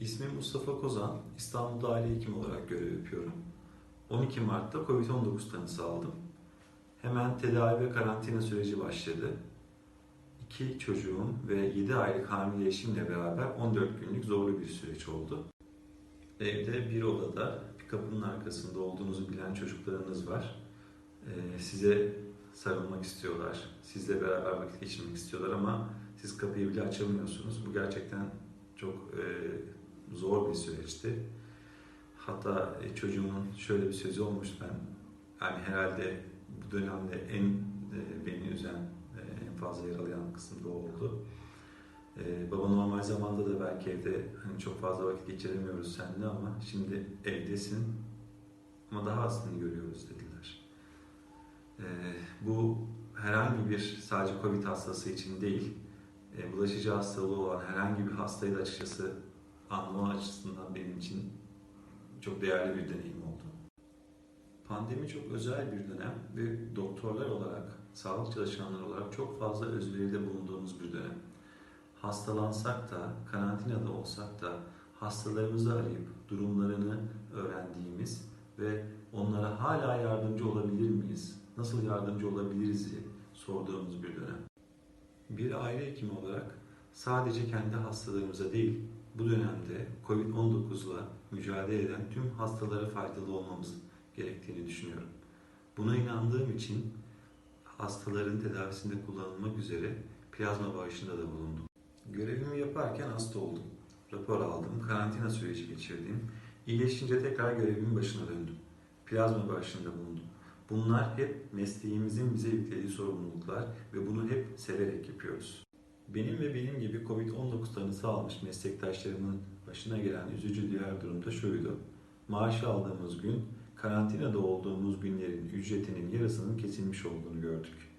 İsmim Mustafa Kozan. İstanbul'da aile hekimi olarak görev yapıyorum. 12 Mart'ta COVID-19 tanısı aldım. Hemen tedavi ve karantina süreci başladı. İki çocuğum ve 7 aylık hamile eşimle beraber 14 günlük zorlu bir süreç oldu. Evde bir odada bir kapının arkasında olduğunuzu bilen çocuklarınız var. Ee, size sarılmak istiyorlar, sizle beraber vakit geçirmek istiyorlar ama siz kapıyı bile açamıyorsunuz. Bu gerçekten çok e, zor bir süreçti. Hatta e, çocuğumun şöyle bir sözü olmuş ben, yani herhalde bu dönemde en e, beni üzen, e, en fazla yaralayan kısım da oldu. Baba normal zamanda da belki evde hani çok fazla vakit geçiremiyoruz seninle ama şimdi evdesin ama daha azını görüyoruz dediler. Bu herhangi bir sadece Covid hastası için değil, bulaşıcı hastalığı olan herhangi bir hastayı da açıkçası anlama açısından benim için çok değerli bir deneyim oldu. Pandemi çok özel bir dönem ve doktorlar olarak, sağlık çalışanları olarak çok fazla özveride bulunduğumuz bir dönem. Hastalansak da, karantinada olsak da hastalarımızı arayıp durumlarını öğrendiğimiz ve onlara hala yardımcı olabilir miyiz, nasıl yardımcı olabiliriz diye sorduğumuz bir dönem. Bir aile hekimi olarak sadece kendi hastalarımıza değil, bu dönemde COVID-19'la mücadele eden tüm hastalara faydalı olmamız gerektiğini düşünüyorum. Buna inandığım için hastaların tedavisinde kullanılmak üzere plazma bağışında da bulundum. Görevimi yaparken hasta oldum. Rapor aldım, karantina süreci geçirdim. İyileşince tekrar görevimin başına döndüm. Plazma bağışında bulundum. Bunlar hep mesleğimizin bize yüklediği sorumluluklar ve bunu hep severek yapıyoruz. Benim ve benim gibi Covid-19 tanısı almış meslektaşlarımın başına gelen üzücü diğer durum da şuydu. Maaşı aldığımız gün karantinada olduğumuz günlerin ücretinin yarısının kesilmiş olduğunu gördük.